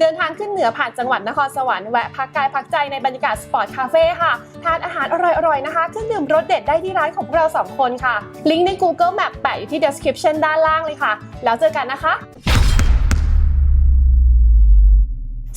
เดินทางขึ้นเหนือผ่านจังหวัดนครสวรรค์แวะพักกายพักใจในบรรยากาศสปอร์ตคาเฟ่ค่ะ ทานอาหารอร่อยๆนะคะ เครื่องดื่มรสเด็ดได้ที่ร้านของเราสองคนค่ะ ลิงก์ใน Google Map แปะอยู่ที่ description ด้านล่างเลยค่ะ แล้วเจอกันนะคะ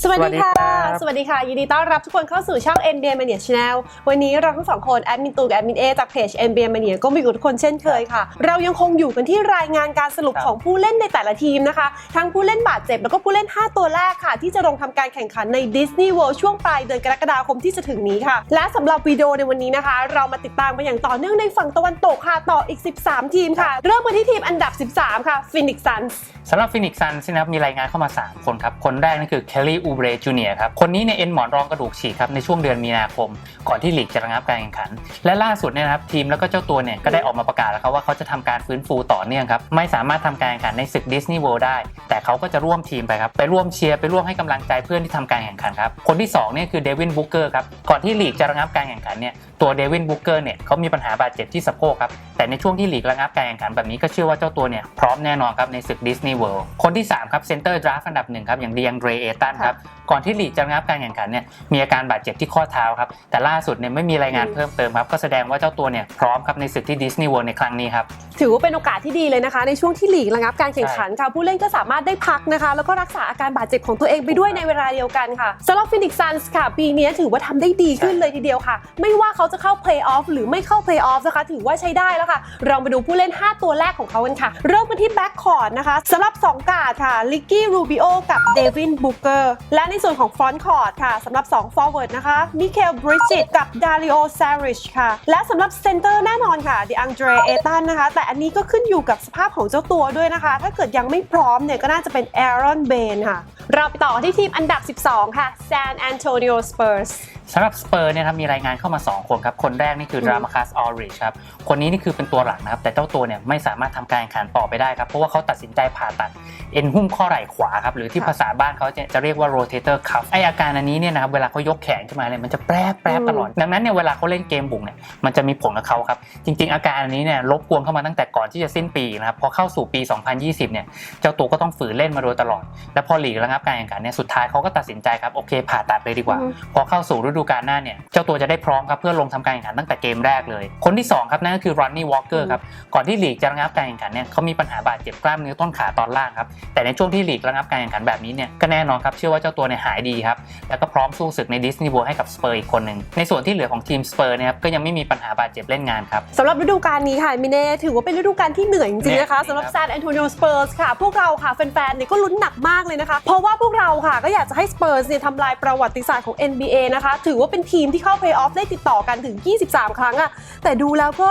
สวัสดีค่ะ สวัสดีค่ะ ยินดีต้อนรับทุกคนเข้าสู่ช่อง NBA Mania Channel วันนี้เราทั้งสองคนแอดมินตูกับแอดมินเอจากเพจ NBA Mania ก็มาอยู่กับทุกคนเช่นเคยค่ะ เรายังคงอยู่กันที่รายงานการสรุปครับของผู้เล่นในแต่ละทีมนะคะ ทั้งผู้เล่นบาดเจ็บแล้วก็ผู้เล่น 5 ตัวแรกค่ะ ที่จะลงทำการแข่งขันใน Disney World ช่วงปลายเดือนกรกฎาคมที่จะถึงนี้ค่ะ และสำหรับวิดีโอในวันนี้นะคะ เรามาติดตามกันอย่างต่อเนื่องในฝั่งตะวันตกค่ะต่ออีก 13 ทีมค่ะ เริ่มกันที่ทีมอันดับ 13 ค่ะ Phoenix Suns สำหรับฟินิกซันส์นะครับมีรายงานเข้ามา 3 คนครับคนแรกนั่นคือเคลลี่อูเบรจูเนียครับ คนนี้เนี่ยเอ็นหมอนรองกระดูกฉีกครับในช่วงเดือนมีนาคม ก่อนที่ลีกจะระงับการแข่งขัน และล่าสุดเนี่ยนะครับทีมแล้วก็เจ้าตัวเนี่ยก็ได้ออกมาประกาศแล้วครับว่าเขาจะทำการฟื้นฟูต่อเนื่องครับไม่สามารถทำการแข่งขันในศึกดิสนีย์เวิลด์ได้ แต่เขาก็จะร่วมทีมไปครับไปร่วมเชียร์ไปร่วมให้กำลังใจเพื่อนที่ทำการแข่งขันครับคนที่2เนี่ยคือเดวินบุ๊กเกอร์ครับก่อนที่ลีกจะระงับการแข่งขันเนี่ย ตัวเดวินบุ๊กเกอร์เนี่ยเขามีปัญหาบาดเจ็บที่สะโพกครับ แต่ในช่วงที่ลีกระงับการแข่งขันแบบนี้ก็เชื่อว่าเจ้าตัวเนี่ยพร้อมแน่นอนครับในศึกดิสนีย์เวิลด์คนที่ 3 ครับเซนเตอร์ดราฟอันดับหนึ่งครับอย่างดียงเดรเอตันครับ ก่อนที่ลีกจะระงับการแข่งขันเนี่ยมีอาการบาดเจ็บที่ข้อเท้าครับ แต่ล่าสุดเนี่ยไม่มีรายงานเพิ่มเติมครับก็แสดงว่าเจ้าตัวเนี่ยพร้อมครับในศึกที่ดิสนีย์เวิลด์ในครั้งนี้ครับถือว่าเป็นโอกาสที่ดีเลยนะคะ ในช่วงที่หลีกระงับการแข่งขันค่ะผู้เล่นก็สามารถได้พักนะคะ แล้วก็รักษาอาการบาดเจ็บของตัวเองไปด้วยในเวลาเดียวกันค่ะสำหรับฟินิกซันส์ค่ะปีนี้ถือว่าทำได้ดีขึ้นเลยทีเดียวค่ะ ไม่ว่าเขาจะเข้าเพลย์ออฟหรือไม่เข้าเพลย์ออฟนะคะถือว่าใช้ได้แล้วค่ะเรามาดูผู้เล่น 5 ตัวแรกของเขากันค่ะเริ่มกันที่แบ็กคอร์ดนะคะสำหรับ 2 กาดค่ะลิกกี้รูบิโอกับเดวินบุกเกอร์และในส่วนของฟรอนต์คอร์ดค่ะสำหรับ 2 ฟอร์เวิร์ดนะคะมิเคลบริจิตกับดาริโอซาริชค่ะและสำหรับเซนเตอร์แน่นอนค่ะดิอังเดรเอตันนะคะแต่อันนี้ก็ขึ้นอยู่กับสภาพของเจ้าตัวด้วยนะคะ ถ้าเกิดยังไม่พร้อมเนี่ยก็น่าจะเป็นแอรอนเบนค่ะ เราไปต่อที่ทีมอันดับ 12 ค่ะ San Antonio Spurs สำหรับสเปอร์เนี่ยครับมีรายงานเข้ามา 2 คนครับ คนแรกนี่คือดรามาคัสออริชครับ คนนี้นี่คือเป็นตัวหลักนะครับ แต่เจ้าตัวเนี่ยไม่สามารถทำการแข่งขันต่อไปได้ครับ เพราะว่าเขาตัดสินใจผ่าตัด เอ็นหุ้มข้อไหล่ขวาครับ หรือที่ค่ะภาษาบ้านเขาจะจะเรียกว่า rotator cuff ไออาการอันนี้เนี่ยนะครับเวลาเขายกแขนขึ้นมาเนี่ยมันจะแปรบแปรบตลอด ดังนั้นเนี่ยเวลาเขาเล่นเกมบุกเนี่ยมันจะมีผลกับเขาครับจริง ๆ อาการอันนี้เนี่ยรบกวนเข้ามาตั้งแต่ก่อนที่จะสิ้นปีนะครับพอเข้าสู่ปี 2020 เนี่ยเจ้าตัวก็ต้องฝืนเล่นมาโดยตลอด และพอหลีกระงับการแข่งขันเนี่ยสุดท้ายเขาก็ตัดสินใจครับโอเคผ่าตัดเลยดีกว่าอืมพอเข้าสู่ฤดูกาลหน้าเนี่ยเจ้าตัวจะได้พร้อมครับเพื่อลงทำการแข่งขันตั้งแต่เกมแรกเลย คนที่2ครับนั่นก็คือรอนนี่วอลเกอร์ครับก่อนที่ลีกจะระงับการแข่งขันเนี่ยเขามีปัญหาบาดเจ็บกล้ามเนื้อต้นขาตอนล่างครับแต่ในช่วงที่ลีกระงับการแข่งขันแบบนี้เนี่ยก็แน่นอนครับเชื่อว่าเจ้าตัวเนี่ยหายดีครับแล้วก็พร้อมสู้ศึกในดิสนีย์ r ว d ให้กับสเปอร์อีกคนหนึ่งในส่วนที่เหลือของทีมสเปอร์เนี่ยครับก็ยังไม่มีปัญหาบาดเจ็บเล่นงานครับสำหรับฤดูกาลนี้ค่ะมิเน่ถือว่าเป็นฤดูกาลที่เหนื่อยจริงๆนะคะเหนื่อยสำหรับครับซานแอนโทนิโอสเปอร์สค่ะ พวกเราค่ะแฟนๆเนี่ยก็ลุ้นหนักมากเลยนะคะ เพราะว่าพวกเราค่ะก็อยากจะให้สเปอร์สเนี่ยทำลายประวัติศาสตร์ของ NBA นะคะถืถือว่าเป็นทีมที่เข้าเพลย์ออฟได้ติดต่อกันถึง 23 ครั้งอะแต่ดูแล้วก็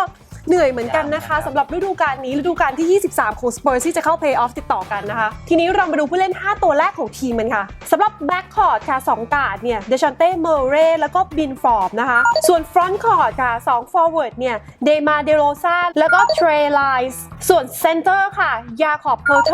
เหนื่อยเหมือนกันนะคะสำหรับฤดูกาลนี้ฤดูกาลที่ 23 ของสเปอร์ที่จะเข้าเพลย์ออฟติดต่อกันนะคะ ทีนี้เรามาดูผู้เล่น 5 ตัวแรกของทีมกันค่ะสำหรับแบ็กคอร์ดค่ะ2กาดเนี่ยเดชอนเต้เมอร์เรแล้วก็บินฟอร์บนะคะส่วนฟรอนต์คอร์ดค่ะ2ฟอร์เวิร์ดเนี่ยเดมาเดโรซาแล้วก็เทรไลส์ส่วนเซนเตอร์ค่ะยาคอบเพอร์โท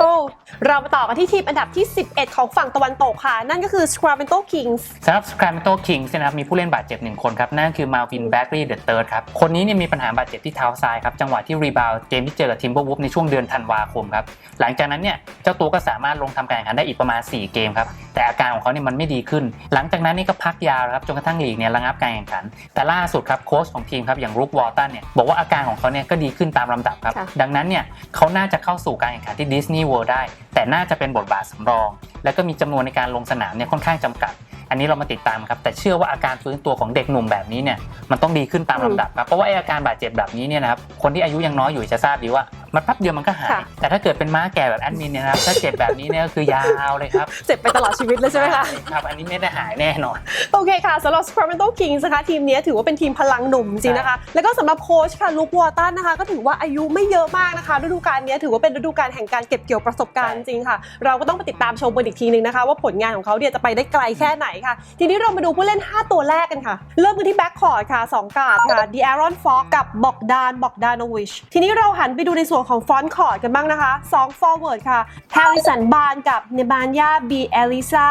เรามาต่อกันที่ทีมอันดับที่ 11 ของฝั่งตะวันตกค่ะ นั่นก็คือ Sacramento Kings สำหรับ Sacramento Kings เนยนะครับมีผู้เล่นบาดเจ็บหนึ่งคนครับนั่นคือ Malvin Bagley the third ครับคนนี้เนี่ยมีปัญหาบาดเจ็บที่เท้าซ้ายครับจังหวะที่รีบาวเกมที่เจอกับ Timberwolves ในช่วงเดือนธันวาคมครับหลังจากนั้นเนี่ยเจ้าตัวก็สามารถลงทำการแข่งขันได้อีกประมาณ 4 เกมครับแต่อาการของเขาเนี่ยมันไม่ดีขึ้น หลังจากนั้นนี่ก็พักยาวครับจนกระทั่งลีกเนี่ยระงับการแข่งขัน แต่ล่าสุดครับโค้ชของทีมครับอย่างรุกวอลตันเนี่ยบอกว่าอาการของเขาเนี่ยก็ดีขึ้นตามลำดับครับค่ะดังนั้นเนี่ยเขาน่าจะเข้าสู่การแข่งขันที่ดิสนีย์เวิลด์ได้แต่น่าจะเป็นบทบาทสำรอง แล้วก็มีจำนวนในการลงสนามเนี่ยค่อนข้างจำกัด อันนี้เรามาติดตามครับ แต่เชื่อว่าอาการฟื้นตัวของเด็กหนุ่มแบบนี้เนี่ยมันต้องดีขึ้นตามลำดับครับเพราะว่าไออาการบาดเจ็บแบบนี้เนี่ยนะครับคนที่อายุยังน้อยอยู่จะทราบดีว่า มันแป๊บเดียวมันก็หาย ค่ะ แต่ถ้าเกิดเป็นม้าแก่แบบแอดมินเนี่ยนะครับ ถ้าเจ็บแบบนี้เนี่ยก็คือยาวเลยครับเจ็บไปตลอดชีวิตเลยใช่ไหมคะ ครับ อันนี้ไม่ได้หายแน่นอน โอเคค่ะสำหรับ Sacramento Kings นะคะ ทีมนี้ถือว่าเป็นทีมพลังหนุ่มจริงนะคะ แล้วก็สำหรับโค้ชค่ะลุควอตันนะคะ ก็ถือว่าอายุไม่เยอะมากนะคะฤดูกาลนี้ถือว่าเป็นฤดูกาลแห่งการเก็บเกี่ยวประสบการณ์จใช่ริงๆค่ะ เราก็ต้องไปติดตามชมกันอีกทีนึงนะคะ ว่าผลงานของเขาเนี่ยจะไปได้ไกลแค่ไหนค่ะ ทีนี้เรามาดูผู้เล่น 5 ตัวแรกกันค่ะ เริ่มกันที่แบ็คคอร์ดค่ะ 2 กาดค่ะดีแอรอนฟอกกับบอกดานบอกดานวิชทีนี้เราหันไปดูในส่วนของฟอนต์คอร์ดกันบ้างนะคะ2 forward ค่ะ Harrison b a r n กับ Nemanja B. Elisa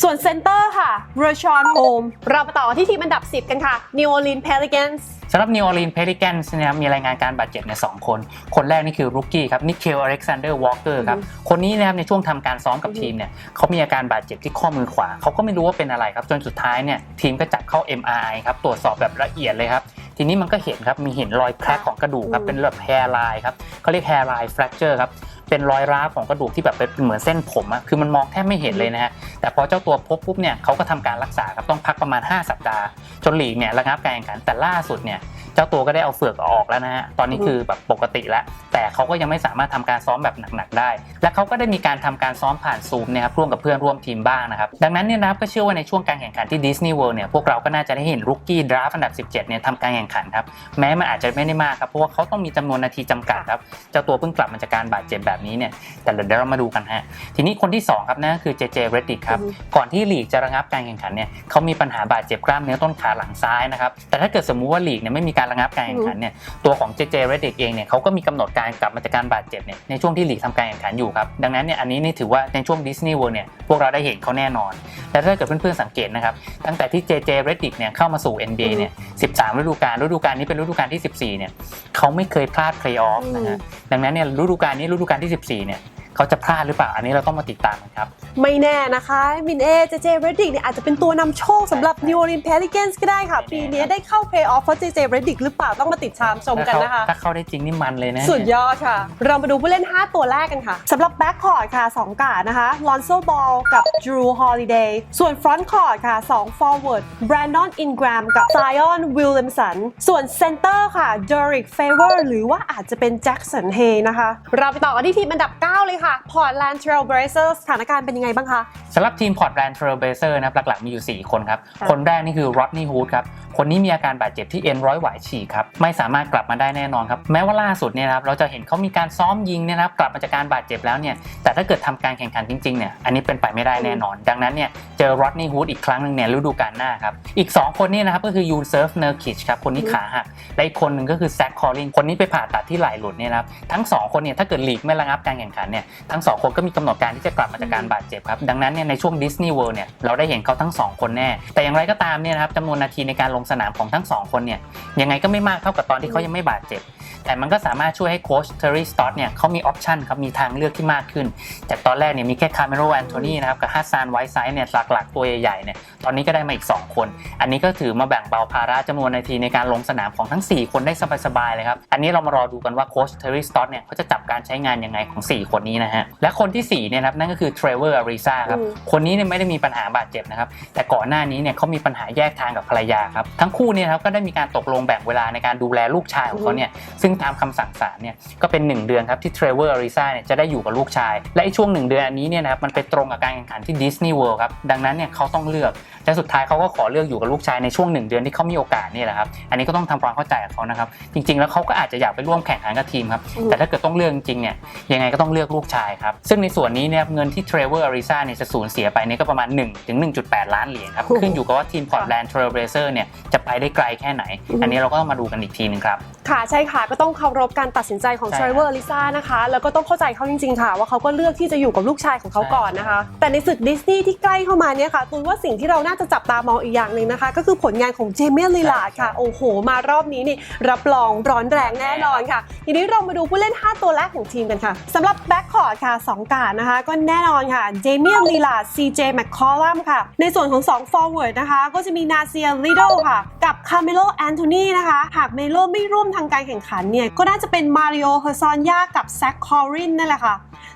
ส่วน center ค่ะ r a s h a n Holmes เราไปต่อที่ทีมอันดับ 10 กันค่ะ New Orleans Pelicans สำหรับ New Orleans Pelicans นะครับมีรายงานการบาดเจ็บในยสองคน คนแรกนี่คือรุกกี้ครับนิ k เคลอเล็กซานเดอร์วอลเกอร์ครับคนนี้นะครับในช่วงทำการซ้อมกับอือฮึทีมเนี่ยเขามีอาการบาดเจ็บที่ข้อมือขวาเขาก็ไม่รู้ว่าเป็นอะไรครับจนสุดท้ายเนี่ยทีมก็จับเข้า MRI ครับตรวจสอบแบบละเอียดเลยครับทีนี้มันก็เห็นครับมีเห็นรอยแครกของกระดูกครับอืมเป็นแบบ hair line ครับเขาเรียก hair line fracture ครับ เป็นรอยร้าวของกระดูกที่แบบเป็นเหมือนเส้นผมอะคือมันมองแทบไม่เห็นเลยนะฮะแต่พอเจ้าตัวพบปุ๊บเนี่ยเขาก็ทำการรักษาครับต้องพักประมาณ 5 สัปดาห์จนหลีกเนี่ยระงับการแข่งขันแต่ล่าสุดเนี่ย เจ้าตัวก็ได้เอาเฟือกออกแล้วนะฮะตอนนี้คือแบบปกติแล้ว แต่เขาก็ยังไม่สามารถทำการซ้อมแบบหนักๆได้ และเขาก็ได้มีการทำการซ้อมผ่านซูมนะครับร่วมกับเพื่อนร่วมทีมบ้างนะครับดังนั้นเนี่ยนะครับก็เชื่อว่าในช่วงการแข่งขันที่ดิสนีย์เวิลด์เนี่ยพวกเราก็น่าจะได้เห็นรุกกี้ดราฟอันดับ 17เนี่ยทำการแข่งขันครับแม้มันอาจจะไม่ได้มากครับเพราะว่าเขาต้องมีจำนวนนาทีจำกัดครับเจ้าตัวเพิ่งกลับมาจากการบาดเจ็บแบบนี้เนี่ยแต่เดี๋ยวเรามาดูกันฮะทีนี้คนที่สองครับนั่นก็คือเจเจเรดดิกครับอืมก่อนที่ลีกจะระงับการแข่งขันเนี่ยเขามีปัญหาบาดเจ็บกล้ามเนื้อต้นขาหลังซ้ายนะครับแต่ถ้าเกิดสมมุติว่าลีกเนี่ยไม่มีการระงับการแข่งขันเนี่ยตัวของเจเจเรดดิกเองเนี่ยเขาก็มีกำหนดการกลับมาจากการบาดเจ็บเนี่ยในช่วงที่ลีกทำการแข่งขันอยู่ครับดังนั้นเนี่ยอันนี้นี่ถือว่าในช่วงดิสนีย์เวิลด์เนี่ยพวกเราได้เห็นเขาแน่นอน และถ้าเกิดเพื่อนๆสังเกตนะครับตั้งแต่ที่เจเจเรดดิกเนี่ยเข้ามาสู่ NBA เนี่ย 13 ฤดูกาลฤดูกาลนี้เป็นฤดูกาลที่ 14 เนี่ยเขาไม่เคยพลาดเพลย์ออฟนะฮะดังนั้นเนี่ยฤดูกาลนี้ฤดูกาลที่ 14 เนี่ย เขาจะพลาดหรือเปล่าอันนี้เราต้องมาติดตามกันครับ ไม่แน่นะคะมินเอเจเจเรดดิกเนี่ยอาจจะเป็นตัวนำโชคสำหรับใช่ New Orleans Pelicans ก็ได้ค่ะ ปีนี้ได้เข้าเพลย์ออฟเพราะเจเจเรดดิกหรือเปล่าต้องมาติดตามชมกันนะคะ ถ้าเข้าได้จริงนี่มันเลยนะ สุดยอดค่ะ เรามาดูผู้เล่น 5 ตัวแรกกันค่ะสำหรับแบ็กคอร์ดค่ะ 2 กาดนะคะลอนโซบอลกับ Drew Holiday ส่วนฟรอนต์คอร์ดค่ะ2 forward Brandon Ingram กับ Zion Williamson ส่วนเซนเตอร์ค่ะ Derek Favor หรือว่าอาจจะเป็น Jackson Hay นะคะเราไปต่อกันที่ทีมอันดับ 9 เลยค่ะ Portland Trail Blazers สถานการณ์เป็นยังไงบ้างคะสำหรับทีมพอร์ตแลนด์เทรลเบเซอร์นะครับหลักๆมีอยู่ 4 คนครับค่ะคนแรกนี่คือร o ดนี่ฮูดครับ คนนี้มีอาการบาดเจ็บที่เอ็นร้อยหวายฉีกครับ ไม่สามารถกลับมาได้แน่นอนครับ แม้ว่าล่าสุดเนี่ยนะครับเราจะเห็นเขามีการซ้อมยิงเนี่ยนะครับกลับมาจากการบาดเจ็บแล้วเนี่ยแต่ถ้าเกิดทำการแข่งขันจริงๆเนี่ยอันนี้เป็นไปไม่ได้แน่นอน ดังนั้นเนี่ยเจอร o ดนี่ฮูดอีกครั้งหนึ่งเนี่ยฤดูกาลหน้าครับอีก 2 คนเนี่ยนะครับก็คือยูนเซิร์ฟเนอร์คิชครับคนนี้ขาหักและอีกคนหนึ่งก็คือแซคคอลลิงคนนี้ไปผ่าตัดที่ไหล่หลุดเนี่ยนะครับทั้งสองคนเนี่ยถ้าเกิดลีกไม่ระงับการแข่งขันเนี่ยทั้งสองคนก็มีกำหนดการที่จะกลับมาจากการบาดเจ็บครับ ดังนั้นเนี่ยในช่วงดิสนีย์เวิลด์เนี่ยเราได้เห็นเขาทั้งสองคนแน่ แต่อย่างไรก็ตามเนี่ยนะครับจำนวนนาทีในการลงสนามของทั้งสองคนเนี่ยยังไงก็ไม่มากเท่ากับตอนที่เขายังไม่บาดเจ็บ แต่มันก็สามารถช่วยให้โค้ชเทอร์รี่สตอตเนี่ยเขามีออปชันครับมีทางเลือกที่มากขึ้น จากตอนแรกเนี่ยมีแค่คาร์เมโรแอนโทนีนะครับกับฮัสซานไวท์ไซด์เนี่ยหลักๆตัวใหญ่ๆเนี่ยตอนนี้ก็ได้มาอีก 2 คน อันนี้ก็ถือมาแบ่งเบาภาระจำนวนนาทีในการลงสนามของทั้ง 4 คนได้สบายๆเลยครับอันนี้เรามารอดูกันว่าโค้ชเทอร์รี่สตอตเนี่ยเขาจะจับการใช้งานยังไงของ 4 คนนี้นะฮะและคนที่4เนี่ยนะครับนั่นก็คือเทรเวอร์อาริซาครับอืมคนนี้เนี่ยไม่ได้มีปัญหาบาดเจ็บนะครับแต่ก่อนหน้านี้เนี่ยเขามีปัญหาแยกทางกับภรรยาครับทั้งคู่เนี่ยนะครับก็ได้มีการตกลงแบ่งเวลาในการดูแลลูกชายของเขาเนี่ยซึ่งตามคำสั่งศาลเนี่ยก็เป็น 1 เดือนครับที่เทรเวอร์อาริซาเนี่ยจะได้อยู่กับลูกชาย และไอ้ช่วง 1 เดือนอันนี้เนี่ยนะครับมันไปตรงกับการแข่งขันที่ดิสนีย์เวิลด์ครับดังนั้นเนี่ยเขาต้องเลือกและสุดท้ายเขาก็ขอเลือกอยู่กับลูกชายในช่วง 1 เดือนที่เขามีโอกาสนี่แหละครับอันนี้ก็ต้องทำความเข้าใจกับเขานะครับจริง ๆ แล้วเขาก็อาจจะอยากไปร่วมแข่งขันกับทีมครับอืมแต่ถ้าเกิดต้องเลือกจริงๆเนี่ยยังไงก็ต้องเลือกลูกชายครับ ซึ่งในส่วนนี้เนี่ยเงินที่เทรเวอร์อาริซาเนี่ยจะสูญเสียไปเนี่ยก็ประมาณ 1 ถึง 1.8 ล้านเหรียญครับโอ้โหขึ้นอยู่กับว่าทีมพอร์ตแลนด์เทรลเบเซอร์เนี่ยจะไปได้ไกลแค่ไหนอืมอันนี้เราก็ต้องมาดูกันอีกทีหนึงครับค่ะใช่ค่ะก็ต้องเคารพการตัดสินใจของใช่ t r เวอร์ลิซ่านะคะแล้วก็ต้องเข้าใจเขาจริงๆค่ะ ว่าเขาก็เลือกที่จะอยู่กับลูกชายของเขาใช่ก่อนนะคะ แต่ในศึกดิสนีย์ที่ใกล้เข้ามาเนี่ยค่ะตุนว่าสิ่งที่เราน่าจะจับตามองอีกอย่างหนึ่งนะคะ ก็คือผลงานของเจเมียลลีลาร์ดค่ะ โอ้โห มารอบนี้นี่รับรองร้อนแรงแน่นอนค่ะทีนี้เรามาดูผู้เล่น 5 ตัวแรกของทีมกันค่ะสำหรับแบ็คคอร์ดค่ะ 2 การนะคะ ก็แน่นอนค่ะเจเมียลลีลาซีเจแมคคอลัมค่ะ ในส่วนของ 2 forward นะคะ ก็จะมีนาเซียลิโดค่ะ กับคาเมโลแอนโทนีนะคะ หากเมโลไม่ร่วมทางการแข่งขันเนี่ย ก็น่าจะเป็นมาริโอเฮอร์ซอนยากับแซคคอรินนั่นแหละค่ะ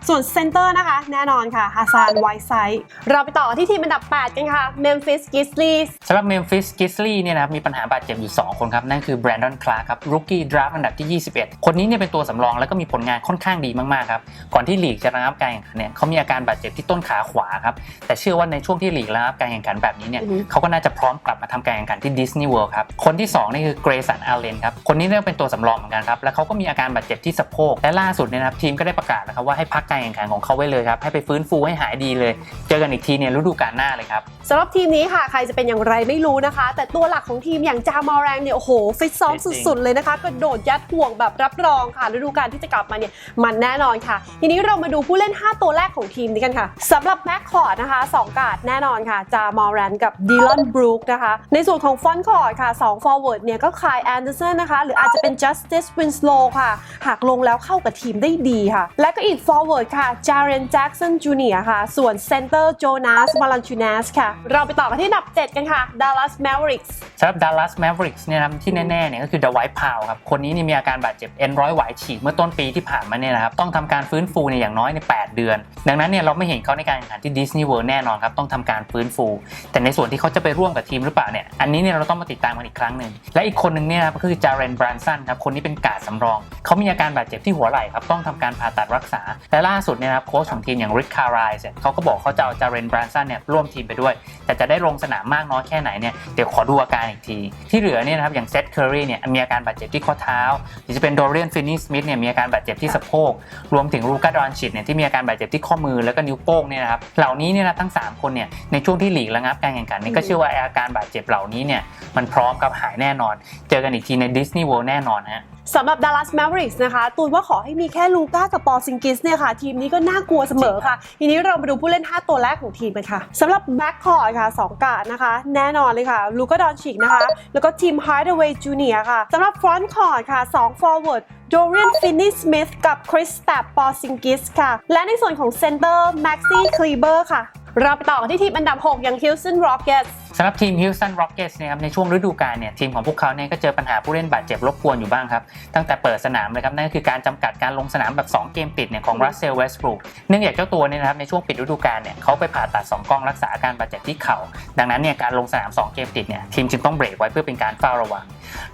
ส่วนเซนเตอร์นะคะ แน่นอนค่ะฮาซานไวไซด์เราไปต่อที่ทีมอันดับ 8 กันค่ะเมมฟิสกิสลีสสำหรับเมมฟิสกิสลีเนี่ยนะครับมีปัญหาบาดเจ็บอยู่ 2 คนครับ นั่นคือแบรนดอนคลาร์ครับรุกกี้ดราฟอันดับที่ 21 คนนี้เนี่ยเป็นตัวสำรองแล้วก็มีผลงานค่อนข้างดีมากๆครับก่อนที่ที่ลีกจะระงับการแข่งขันเนี่ยเขามีอาการบาดเจ็บที่ต้นขาขวาครับแต่เชื่อว่าในช่วงที่ลีกระงับการแข่งขันแบบนี้เนี่ยอือฮึเขาก็น่าจะพร้อมกลับมาทำการแข่งขันที่ดิสนีย์เวิลด์ครับคนที่สองนี่คือเกรสันอาเลนครับคนนี้เนี่ยเป็นตัวสำรองเหมือนกันครับแล้วเขาก็มีอาการบาดเจ็บที่สะโพกและล่าสุดเนี่ยนะครับทีมก็ได้ประกาศนะครับว่าให้พักการแข่งขันของเขาไว้เลยครับให้ไปฟื้นฟูให้หายดีเลย เจอกันอีกทีเนี่ยฤดูกาลหน้าเลยครับสำหรับทีมนี้ค่ะ ใครจะเป็นอย่างไรไม่รู้นะคะ แต่ตัวหลักของทีมอย่างจามอแรงเนี่ยโอ้โหฟิตซ้อมฟิตจริงสุดๆเลยนะคะกระโดดยัดห่วงแบบรับรองค่ะฤดูกาลที่จะกลับมาเนี่ยมันแน่นอนค่ะ ทีนี้เรามาดูผู้เล่น 5 ตัวแรกของทีมนี้กันค่ะสำหรับแบ็คคอร์ดนะคะ2กาดแน่นอนค่ะ จามอแรนกับดีลอนบรูคนะคะ ในส่วนของฟอนคอร์ดค่ะ2 forward เนี่ยก็คายแอนเดอร์สันนะคะ หรืออาจจะเป็น justice winslow ค่ะ หากลงแล้วเข้ากับทีมได้ดีค่ะ และก็อีก forward ค่ะ Jaren Jackson Jr. ค่ะ ส่วน center Jonas Valanciunas ค่ะ เราไปต่อกันที่อันดับ 7 กันค่ะ Dallas Mavericks สำหรับ Dallas Mavericks เนี่ยนะที่แน่ๆเนี่ยก็คือ The White Powell ครับคนนี้นี่มีอาการบาดเจ็บเอ็นร้อยหวฉีกเมื่อต้นปีที่ผ่านมาเนี่ยนะครับต้องทำการฟื้นฟูในยอย่างน้อยใน 8 เดือน ดังนั้นเนี่ยเราไม่เห็นเขาในการแข่งขันที่ Disney World แน่นอนครับต้องทำการฟื้นฟู แต่ในส่วนที่เขาจะไปร่วมกับทีมหรือเปล่าเนี่ยอันนี้เนี่ยเราต้องมาติดตามกันอีกครั้งหนึ่งและอีกคนหนึ่งเนี่ยนะครับก็คือ Jaren Brunson ครับคนนี้เป็นการ์ดสำรองเขามีอาการบาดเจ็บที่หัวไหล่ครับต้องทำการผ่าตัดรักษาและล่าสุดเนี่ยนะครับโค้ชของทีมอย่าง Rick Carlisle เนี่ยเขาก็บอกเขาจะเอา Jaren Brunson เนี่ยร่วมทีมไปด้วย แต่จะได้ลงสนามมากน้อยแค่ไหนเนี่ยเดี๋ยวขอดูอาการอีกที ที่เหลือเนี่ยนะครับอย่างเซธเคอรีเนี่ยมีอาการบาดเจ็บที่ข้อเท้าหรือจะเป็นโดเรียนฟินนี่สมิธเนี่ยมีอาการบาดเจ็บที่สะโพกรวมถึงลูกาดอนชิดเนี่ยที่มีอาการบาดเจ็บที่ข้อมือแล้วก็นิ้วโป้งเนี่ยนะครับเหล่านี้เนี่ยนะทั้ง 3 คนเนี่ยในช่วงที่หลีกระงับการแข่งขันนี่ก็เชื่อว่าอาการบาดเจ็บเหล่านี้เนี่ยมันพร้อมกับหายแน่นอน เจอกันอีกทีในดิสนีย์เวิลด์แน่นอนฮะ สำหรับ Dallas Mavericks นะคะตูนว่าขอให้มีแค่ลูก้ากับปอซิงกิสเนี่ยค่ะ ทีมนี้ก็น่ากลัวเสมอค่ะ ทีนี้เรามาดูผู้เล่น 5 ตัวแรกของทีมกันค่ะสำหรับแบ็คคอร์ดค่ะ 2 กาดนะคะ แน่นอนเลยค่ะ ลูก้าดอนชิกนะคะ แล้วก็ทีม Hardaway Jr. ค่ะสำหรับฟรอนต์คอร์ดค่ะ2 forward Dorian Finney-Smith กับ Chris t a p p o r z i n g i s ค่ะ และในส่วนของเซนเตอร์ Maxi Kleber ค่ะ เราไปต่อกันที่ทีมอันดับ 6 อย่าง Houston Rockets สำหรับทีม Houston Rockets นะครับในช่วงฤดูกาลเนี่ยทีมของพวกเขาเนี่ยก็เจอปัญหาผู้เล่นบาดเจ็บรบกวนอยู่บ้างครับ ตั้งแต่เปิดสนามเลยครับ นั่นก็คือการจำกัดการลงสนามแบบ 2 เกมติดเนี่ยของ Russell Westbrook เนื่องจากเจ้าตัวเนี่ยนะครับในช่วงปิดฤดูกาลเนี่ยเขาไปผ่าตัด 2กล้องรักษาอาการบาดเจ็บที่เข่าดังนั้นเนี่ยการลงสนาม 2 เกมติดเนี่ยทีมจึงต้องเบรกไว้เพื่อเป็นการเฝ้าระวัง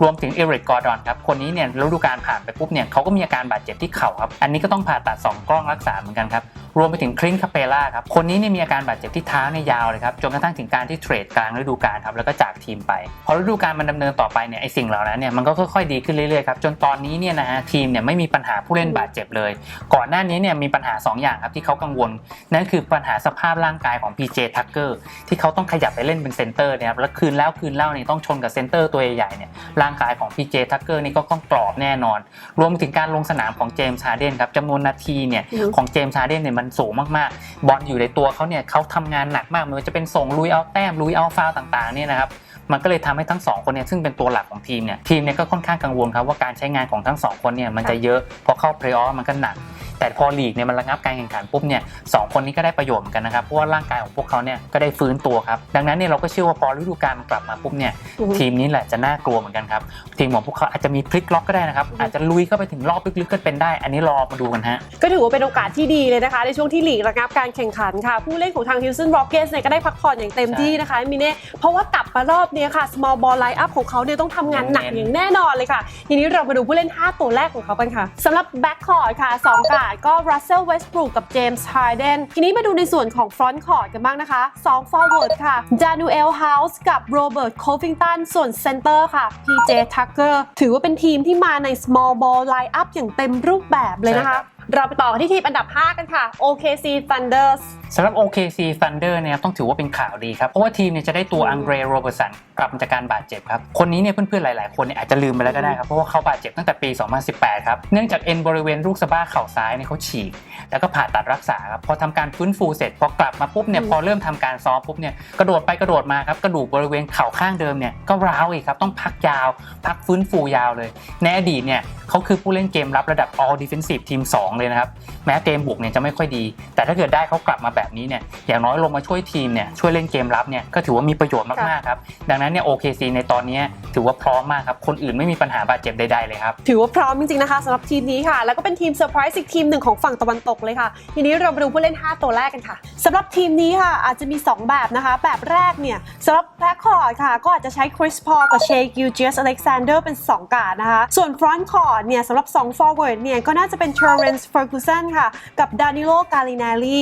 รวมถึงเอริกกอร์ดอนครับคนนี้เนี่ยฤดูกาลผ่านไปปุ๊บเนี่ยเขาก็มีอาการบาดเจ็บที่เข่าครับอันนี้ก็ต้องผ่าตัด 2 กล้องรักษาเหมือนกันครับรวมไปถึงคลินคาเปล่าครับคนนี้เนี่ยมีอาการบาดเจ็บที่เท้าเนี่ยยาวเลยครับจนกระทั่งถึงการที่เทรดกลางฤดูกาลครับแล้วก็จากทีมไป พอฤดูกาลมันดำเนินต่อไปเนี่ยไอสิ่งเหล่านั้นเนี่ยมันก็ค่อยๆดีขึ้นเรื่อยๆครับจนตอนนี้เนี่ยนะฮะทีมเนี่ยไม่มีปัญหาผู้เล่นบาดเจ็บเลย ก่อนหน้านี้เนี่ยมีปัญหา 2 อย่างครับที่เขากังวล นั่นคือปัญหาสภาพร่างกายของ PJ Tucker ที่เขาต้องขยับไปเล่นเป็นเซนเตอร์นะครับแล้วคืนแล้วคืนเล่าเนี่ยต้องชนกับเซนเตอร์ตัวใหญ่ๆเนี่ยร่างกายของ PJ Tucker นี่ก็ต้องกรอบแน่นอน รวมไปถึงการลงสนามของเจมส์ฮาร์เดนครับจำนวนนาทีเนี่ยอืมของเจมส์ฮาร์เดนเนี่ยมันสูงมากๆ บอลอยู่ในตัวเขาเนี่ยเขาทำงานหนักมากไม่ว่าจะเป็นส่งลุยเอาแต้มลุยเอาฟาวล์ต่างๆเนี่ยนะครับมันก็เลยทำให้ทั้งสองคนเนี่ยซึ่งเป็นตัวหลักของทีมเนี่ยทีมเนี่ยก็ค่อนข้างกังวลครับว่าการใช้งานของทั้งสองคนเนี่ยมันจะเยอะพอเข้าเพลย์ออฟมันก็หนัก แต่พอลีกเนี่ยมันระงับการแข่งขันปุ๊บเนี่ยสองคนนี้ก็ได้ประโยชน์เหมือนกันนะครับเพราะว่าร่างกายของพวกเขาเนี่ยก็ได้ฟื้นตัวครับดังนั้นเนี่ยเราก็เชื่อว่าพอฤดูกาลมันกลับมาปุ๊บเนี่ยอือฮึทีมนี้แหละจะน่ากลัวเหมือนกันครับทีมของพวกเขาอาจจะมีพลิกล็อกก็ได้นะครับอาจจะลุยเข้าไปถึงรอบลึกๆก็เป็นได้ อันนี้รอมาดูกันฮะก็ถือว่าเป็นโอกาสที่ดีเลยนะคะในช่วงที่หลีกระงับการแข่งขันค่ะผู้เล่นของทาง Houston Rockets เนี่ยก็ได้พักผ่อนอย่างเต็มที่นะคะมิเน่เพราะว่ากลับมารอบเนี้ยค่ะ small ball line up ของเขาเนี่ยต้องทำงานหนักอย่างแน่นอนเลยค่ะ ทีนี้เรามาดูผู้เล่น 5 ตัวแรกของเขากันค่ะสำหรับ backcourt ค่ะ2การ์ดก็ Russell Westbrook กับ James Harden ทีนี้มาดูในส่วนของ front court กันบ้างนะคะ2 forward ค่ะ Daniel House กับ Robert Covington ส่วน center ค่ะ PJ Tucker ถือว่าเป็นทีมที่มาใน small ball line up อย่างเต็มรูปแบบเลยนะใช่ครัคะบเราไปต่อกันที่ทีมอันดับ 5 กันค่ะ OKC Thunders สำหรับ OKC Thunder เนี่ยต้องถือว่าเป็นข่าวดีครับ เพราะว่าทีมเนี่ยจะได้ตัวอืมอังเดรโรเบอร์สัน กลับมาจากการบาดเจ็บครับ คนนี้เนี่ยเพื่อนๆหลายๆคนเนี่ยอาจจะลืมไปแล้วก็ได้ครับ เพราะว่าเขาบาดเจ็บตั้งแต่ปี 2018 ครับ เนื่องจากเอ็นบริเวณลูกสะบ้าเข่าซ้ายเนี่ยเขาฉีก แล้วก็ผ่าตัดรักษาครับ พอทำการฟื้นฟูเสร็จ พอกลับมาปุ๊บเนี่ย พอเริ่มทำการซ้อมปุ๊บเนี่ย กระโดดไปกระโดดมาครับ กระดูกบริเวณเข่าข้างเดิมเนี่ย ก็ร้าวอีกครับ ต้องพักยาว พักฟื้นฟูยาวเลย ในอดีตเนี่ยเขาคือผู้เล่นเกมรับระดับ all defensive ทีม2เลยนะครับ แม้เกมบุกเนี่ยจะไม่ค่อยดี แต่ถ้าเกิดได้เขากลับมาแบบนี้เนี่ย อย่างน้อยลงมาช่วยทีมเนี่ย ช่วยเล่นเกมรับเนี่ย ก็ถือว่ามีประโยชน์มากๆครับ ดังนั้นนั้นเนี่ย OKC ในตอนนี้ถือว่าพร้อมมากครับ คนอื่นไม่มีปัญหาบาดเจ็บใดๆเลยครับ ถือว่าพร้อมจริงๆนะคะสำหรับทีมนี้ค่ะ แล้วก็เป็นทีมเซอร์ไพรส์อีกทีมหนึ่งของฝั่งตะวันตกเลยค่ะ ทีนี้เรามาดูผู้เล่น 5 ตัวแรกกันค่ะสำหรับทีมนี้ค่ะ อาจจะมี 2 แบบนะคะ แบบแรกเนี่ยสำหรับแบ็คคอร์ดค่ะ ก็อาจจะใช้คริสพอลกับเชคกิลเจสอเล็กซานเดอร์เป็น 2 กาดนะคะ ส่วนฟรอนต์คอร์ดเนี่ยสำหรับ2 forward เนี่ยก็น่าจะเป็นเทอร์เรนส์เฟอร์กูสันค่ะกับดานิโลกาลินาลี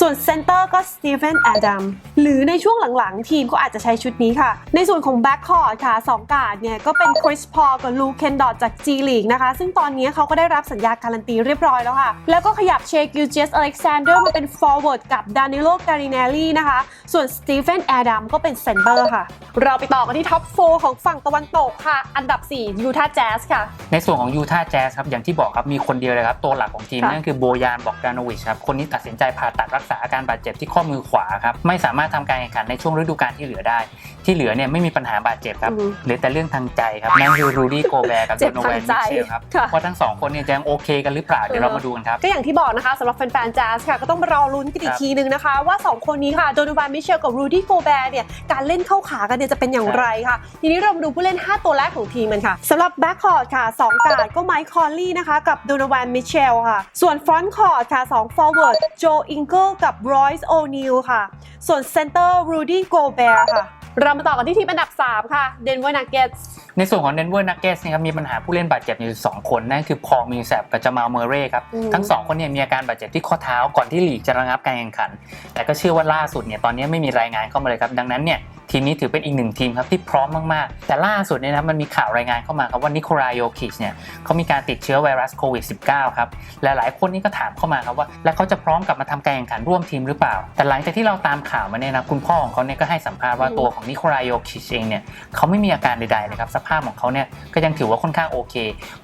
ส่วนเซนเตอร์ก็สตีเฟนแอดัมหรือในช่วงหลังๆ ทีมก็อาจจะใช้ชุดนี้ค่ะ ในส่วนของแบ็คคอร์ดค่ะสองการ์ดเนี่ย ก็เป็นคริสพอลกับลูเคนดอตจาก G League นะคะ ซึ่งตอนนี้เขาก็ได้รับสัญญาการันตีเรียบร้อยแล้วค่ะ แล้วก็ขยับเชกิลเจสอเล็กซานเดอร์มาเป็น forward กับดานิโลการินาลีนะคะ ส่วนสตีเฟนแอดัมก็เป็นเซนเตอร์ค่ะ เราไปต่อกันที่ท็อป4ของฝั่งตะวันตกค่ะ อันดับ4ยูทาห์แจ๊สค่ะ ในส่วนของยูทาห์แจ๊สครับ อย่างที่บอกครับ มีคนเดียวเลยครับ ตัวหลักของทีมค่ะนั่นคือโบยานบอกดานโวิชครับ คนนี้ตัดสินใจผ่าตัดรักษาอาการบาดเจ็บที่ข้อมือขวาครับ ไม่สามารถทำการแข่งขันในช่วงฤดูกาลที่เหลือได้ ที่เหลือเนี่ยไม่มีปัญหาบาดเจ็บครับอือฮึเหลือแต่เรื่องทางใจครับนั่นคือรูดี้โกแบร์กับเจ็โดบโนแวทางนใจมิเชลครับค่ะว่าทั้งสองคนเนี่ยจะยังโอเคกันหรือเปล่าเดี๋ยวเรามาดูกันครับก็อย่างที่บอกนะคะสำหรับแฟนๆแจ๊สค่ะก็ต้องมารอลุ้นกันอีคกรับทีนึงนะคะ ว่า 2 คนนี้ค่ะโดนวานมิเชลกับรูดี้โกแบร์เนี่ยการเล่นเข้าขากันเนี่ยจะเป็นอย่างไรค่ะ ทีนี้เรามาดูผู้เล่น 5 ตัวแรกของทีมกันค่ะสำหรับแบ็คคอร์ดค่ะ2การ์ดก็ไมค์คอลลี่นะคะกับโดนวานมิเชลค่ะ ส่วนฟรอนต์คอร์ดค่ะ2ฟอร์เวิร์ดโจอิงเกิลกับรอยส์โอนิลค่ะ ส่วนเซนเตอร์รูดี้โกแบร์ค่ะ เรามาต่อกันที่ทีมอันดับ 3 ค่ะเดนเวอร์นักเก็ตในส่วนของเดนเวอร์นักเก็ตนะครับมีปัญหาผู้เล่นบาดเจ็บอยู่สองคน นั่นคือพอลมิลแซบกับจามาลเมอร์เร่ครับอืมทั้งสองคนเนี่ยมีอาการบาดเจ็บที่ข้อเท้าก่อนที่ลีกจะระงับการแข่งขัน แต่ก็เชื่อว่าล่าสุดเนี่ยตอนนี้ไม่มีรายงานเข้ามาเลยครับ ดังนั้นเนี่ย ทีมนี้ถือเป็นอีกหนึ่งทีมครับที่พร้อมมาก ๆ แต่ล่าสุดเนี่ยนะมันมีข่าวรายงานเข้ามาครับว่านิโคลายโยคิชเนี่ยเขามีการติดเชื้อไวรัสโควิด -19 ครับและหลายคนนี่ก็ถามเข้ามาครับว่า แล้วเขาจะพร้อมกลับมาทำการแข่งขันร่วมทีมหรือเปล่า แต่หลังจากที่เราตามข่าวมาเนี่ยนะคุณพ่อของเขาเนี่ยก็ให้สัมภาษณ์ว่าอืมตัวของนิโคลายโยคิชเองเนี่ยเขาไม่มีอาการใดๆเลยครับสภาพของเขาเนี่ยก็ยังถือว่าค่อนข้างโอเค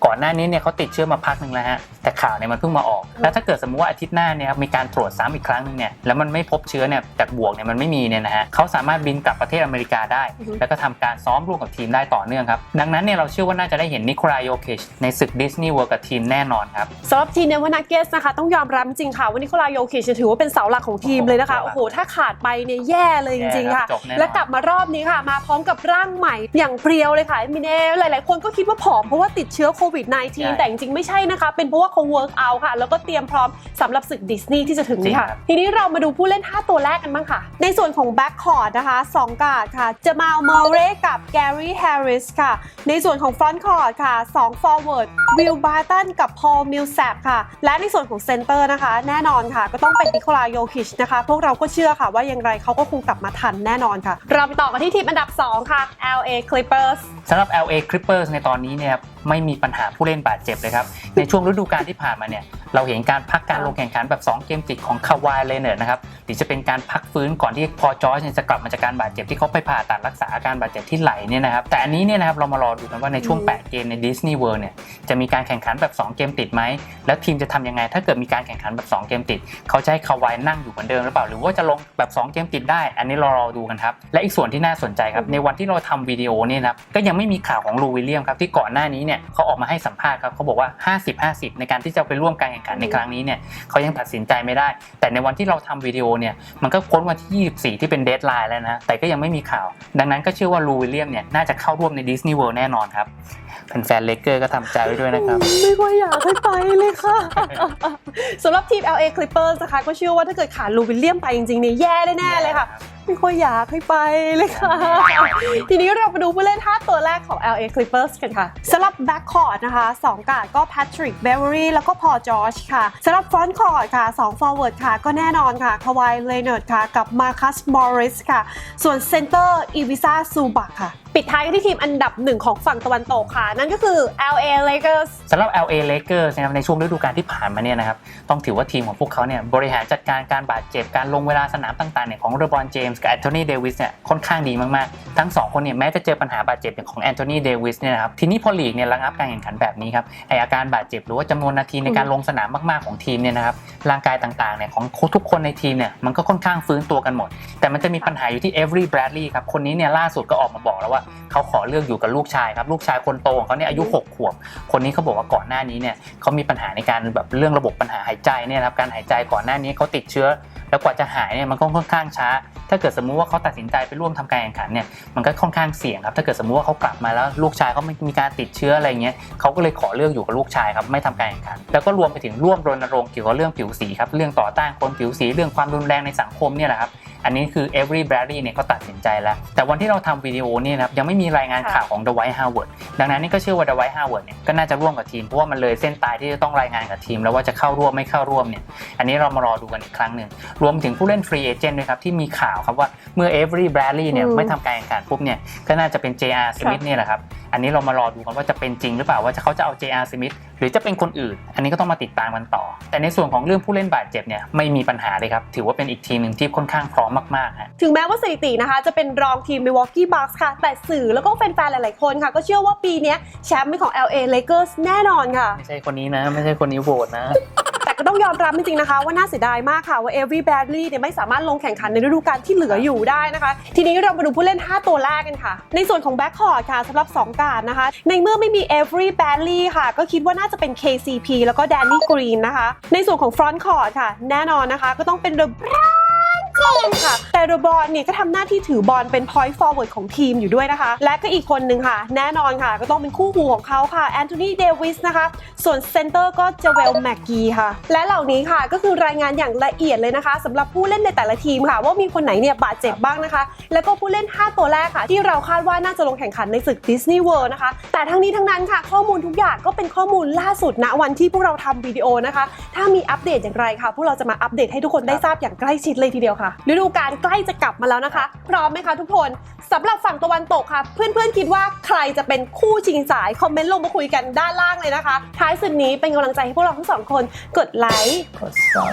ก่อนหน้านี้เนี่ยเขาติดเชื้อมาพักหนึ่งแล้วฮะแต่ข่าวเนี่ยมันเพิ่งมาออก แล้วถ้าเกิดสมมติว่าอาทิตย์หน้าเนี่ยครับมีการตรวจซ้ำอีกครั้งหนึงเนี่ยแล้วมันไม่พบเชื้อเนี่ยแต่บวกเนี่ยมันไม่มีเนี่ยนะฮะเขาสามารถบินกลับประเทศอเมริกาได้อือฮึแล้วก็ทำการซ้อมร่วมกับทีมได้ต่อเนื่องครับ ดังนั้นเนี่ยเราเชื่อว่าน่าจะได้เห็นนิโคลายโยคิชในศึกดิสนีย์เวิลด์กับทีมแน่นอนครับสำหรับทีมเนวานาเกสนะคะต้องยอมรับจริงๆค่ะว่านิโคลายโยคิชถือว่าเป็นเสาหลักของทีมเลยนะคะโอ้โอ้โหโหถ้าขาดไปเนี่ยแย่เลยจริงๆค่ะแย่ครับจบแน่นอนและกลับมารอบนี้ค่ะ มาพร้อมกับร่างใหม่อย่างเพรียวเลยค่ะมินเน่หลาย ๆ คนก็คิดว่าผอมเพราะว่าติดเชื้อโควิด -19 แต่จริงๆไม่ใช่นะคะ เป็นเพราะว่าเขาเวิร์กเอาค่ะ แล้วก็เตรียมพร้อมสำหรับศึกดิสนีย์ที่จะถึงนี้ค่ะจริงครับทีนี้เรามาดูผู้เล่น 5 ตัวแรกกันบ้างค่ะ ในส่วนของแบ็คคอร์ดนะคะ 2กาดค่ะจะมาเมอร์เรกับแกรี่แฮร์ริสค่ะ ในส่วนของฟรอนต์คอร์ดค่ะ2 forward วิลบาร์ตันกับพอลมิลแซบค่ะ และในส่วนของเซนเตอร์นะคะ แน่นอนค่ะ ก็ต้องเป็นนิโคลาโยคิชนะคะ พวกเราก็เชื่อค่ะว่าอย่างไรเขาก็คงกลับมาทันแน่นอนค่ะ เราไปต่อกันที่ทีมอันดับ 2 ค่ะ LA Clippers สำหรับ LA Clippers ในตอนนี้เนี่ยไม่มีปัญหาผู้เล่นบาดเจ็บเลยครับ ในช่วงฤดูกาลที่ผ่านมาเนี่ยเราเห็นการพักการลงแข่งขันแบบ 2 เกมติดของคาวายเลเนอร์นะครับหรือจะเป็นการพักฟื้นก่อนที่พอจอร์จเนี่ยจะกลับมาจากการบาดเจ็บที่เขาไปผ่าตัดรักษาอาการบาดเจ็บที่ไหล่เนี่ยนะครับแต่อันนี้เนี่ยนะครับเรามารอดูกันว่าในช่วงอืม8เกมในดิสนีย์เวิลด์เนี่ยจะมีการแข่งขันแบบ 2 เกมติดไหม แล้วทีมจะทำยังไง ถ้าเกิดมีการแข่งขันแบบ 2 เกมติด เขาจะให้คาวายนั่งอยู่เหมือนเดิมหรือเปล่า หรือว่าจะลงแบบ 2 เกมติดได้ อันนี้เรารอดูกันครับ และอีกส่วนที่น่าสนใจครับ ในวันที่เราทำวิดีโอเนี่ยนะครับก็ยังไม่มีข่าวของลูวิลเลียมครับที่ก่อนหน้านี้เนี่ยเขาออกมาให้สัมภาษณ์ครับเขาบอกว่า 50-50 ในการที่จะไปร่วมการแข่งขันในครั้งนี้เนี่ยเขายังตัดสินใจไม่ได้ แต่ในวันที่เราทำวิดีโอเนี่ยมันก็พ้นวันที่ 24 ที่เป็นเดทไลน์แล้วนะแต่ก็ยังไม่มีข่าว ดังนั้นก็เชื่อว่าลูวิลเลียมเนี่ยน่าจะเข้าร่วมในดิสนีย์เวิลด์แน่นอนครับแฟนๆเลเกอร์ก็ทำใจไว้ด้วยนะครับ ไม่ค่อยอยากให้ไปเลยค่ะสำหรับทีม LA Clippers นะคะก็เชื่อว่าถ้าเกิดขาดลูวิลเลียมไปจริงๆเนี่ยแย่แน่ๆเลยค่ะ ไม่ค่อยอยากให้ไปเลยค่ะ ทีนี้เรามาดูผู้เล่น 5 ตัวแรกของ LA Clippers กันค่ะสำหรับ Back Court นะคะ 2 การ์ดก็ Patrick Beverly แล้วก็ Paul George ค่ะสำหรับ Front Court ค่ะ 2 Forward ค่ะ ก็แน่นอนค่ะ Kawhi Leonard ค่ะ กับ Marcus Morris ค่ะ ส่วน Center Ivica Zubac ค่ะ ปิดท้ายกันที่ทีมอันดับหนึ่งของฝั่งตะวันตกค่ะ นั่นก็คือ LA Lakers สำหรับ LA Lakers นะครับในช่วงฤดูกาลที่ผ่านมาเนี่ยนะครับต้องถือว่าทีมของพวกเขาเนี่ยบริหารจัดการการบาดเจ็บการลงเวลาสนามต่างๆเนี่ยของเรบรอนเจมส์กับแอนโทนีเดวิสเนี่ยค่อนข้างดีมากๆ ทั้งสองคนเนี่ยแม้จะเจอปัญหาบาดเจ็บอย่างของแอนโทนีเดวิสเนี่ยนะครับทีนี้พอลีกเนี่ยระงับการแข่งขันแบบนี้ครับไออาการบาดเจ็บหรือว่าจำนวนนาทีในการลงสนามมากๆของทีมเนี่ยนะครับร่างกายต่างๆเนี่ยของทุกคนในทีมเนี่ยมันก็ค่อนข้างฟื้นตัวกันหมด แต่มันจะมีปัญหาอยู่ที่เอเวอร์แบรดลีย์ครับคนนี้เนี่ยล่าสุดก็ออกมาบอกแล้วว่าเขาขอเลือกอยู่กับลูกชายครับลูกชายคนโตของเขาเนี่ยอายุหกขวบ คนนี้เขาบอกว่าก่อนหน้านี้เนี่ยเขามีปัญหาในการแบบเรื่องระบบปัญหาหายใจเนี่ยนะครับการหายใจก่อนหน้านี้เขาติดเชื้อ แล้วกว่าจะหายเนี่ยมันก็ค่อนข้างช้า ถ้าเกิดสมมุติว่าเขาตัดสินใจไปร่วมทำการแข่งขันเนี่ยมันก็ค่อนข้างเสี่ยงครับถ้าเกิดสมมุติว่าเขากลับมาแล้วลูกชายเขาไม่มีการติดเชื้ออะไรเงี้ยเขาก็เลยขอเลือกอยู่กับลูกชายครับไม่ทำการแข่งขัน แล้วก็รวมไปถึงร่วมรณรงค์เกี่ยวกับเรื่องผิวสีครับเรื่องต่อต้านคนผิวสีเรื่องความรุนแรงในสังคมเนี่ยแหละครับ อันนี้คือ Every Bradley เนี่ยก็ตัดสินใจแล้ว แต่วันที่เราทำวิดีโอเนี่ยนะครับยังไม่มีรายงานข่าวของ The White Harvard ดังนั้นนี่ก็เชื่อว่า The White Harvard เนี่ยก็น่าจะร่วมกับทีมเพราะว่ามันเลยเส้นตายที่จะต้องรายงานกับทีม แล้วว่าจะเข้าร่วมไม่เข้าร่วมเนี่ยอันนี้เรามารอดูกันอีกครั้งหนึ่งรวมถึงผู้เล่น Free Agent ด้วยครับที่มีข่าวครับว่าเมื่อ Every Bradley เนี่ยอืมไม่ทำการแข่งขันปุ๊บเนี่ยก็น่าจะเป็น JR Smith เนี่ยแหละครับอันนี้เรามารอดูกันว่าจะเป็นจริงหรือเปล่าว่าจะเขาจะเอา JR Smith หรือจะเป็นคนอื่น อันนี้ก็ต้องมาติดตามกันต่อ แต่ในส่วนของเรื่องผู้เล่นบาดเจ็บเนี่ยไม่มีปัญหาเลยครับถือว่าเป็นอีกทีมหนึ่งที่ค่อนข้างพร้อมมากๆฮะถึงแม้ว่าสถิตินะคะ จะเป็นรองทีม Milwaukee Bucks ค่ะ แต่สื่อแล้วก็แฟนๆ หลายๆ คนค่ะ ก็เชื่อว่าปีเนี้ยแชมป์เป็นของ LA Lakers แน่นอนค่ะ ไม่ใช่คนนี้นะ ไม่ใช่คนนี้โหวตนะแต่ก็ต้องยอมรับจริงๆนะคะ ว่าน่าเสียดายมากค่ะ ว่า Every Bradley เนี่ยไม่สามารถลงแข่งขันในฤดูกาลที่เหลืออยู่ได้นะคะ ทีนี้เรามาดูผู้เล่น 5 ตัวแรกกันค่ะ ในส่วนของ Backcourt ค่ะสำหรับ 2 การนะคะ ในเมื่อไม่มี Every Bradley ค่ะ ก็คิดว่าน่าจะเป็น KCP แล้วก็ Danny Green นะคะ ในส่วนของ Front Court ค่ะ แน่นอนนะคะ ก็ต้องเป็น The Browns ค่ะ แต่เดบอลเนี่ยก็ทำหน้าที่ถือบอลเป็น point forward ของทีมอยู่ด้วยนะคะ และก็อีกคนหนึ่งค่ะ แน่นอนค่ะ ก็ต้องเป็นคู่หูของเขาค่ะแอนโทนีเดวิสนะคะ ส่วนเซนเตอร์ก็เจเวลแม็กกีค่ะ และเหล่านี้ค่ะก็คือรายงานอย่างละเอียดเลยนะคะสำหรับผู้เล่นในแต่ละทีมค่ะ ว่ามีคนไหนเนี่ยบาดเจ็บบ้างนะคะ แล้วก็ผู้เล่น 5 ตัวแรกค่ะ ที่เราคาดว่าน่าจะลงแข่งขันในศึกดิสนีย์เวิลด์นะคะ แต่ทั้งนี้ทั้งนั้นค่ะ ข้อมูลทุกอย่างก็เป็นข้อมูลล่าสุดณวันที่พวกเราทำวิดีโอนะคะ ถ้ามีอัปเดตอย่างไรค่ะ พวกเราจะมาอัปเดตให้ทุกคนได้ทราบอย่างใกล้ชิดเลยทีเดียวค่ะฤดูกาลใกล้จะกลับมาแล้วนะคะ พร้อมไหมคะทุกคนสำหรับฝั่งตะวันตกค่ะ เพื่อนๆคิดว่าใครจะเป็นคู่ชิงสาย คอมเมนต์ลงมาคุยกันด้านล่างเลยนะคะ ท้ายสุดนี้เป็นกำลังใจให้พวกเราทั้งสองคนกดไลค์กดซับ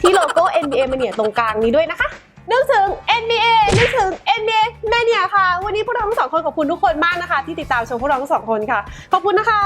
ที่โลโก้ NBA Mania ตรงกลางนี้ด้วยนะคะนึกถึง NBA นึกถึง NBA Mania ค่ะ วันนี้พวกเราทั้งสองคนขอบคุณทุกคนมากนะคะ ที่ติดตามชมพวกเราทั้งสองคนค่ะ ขอบคุณนะคะ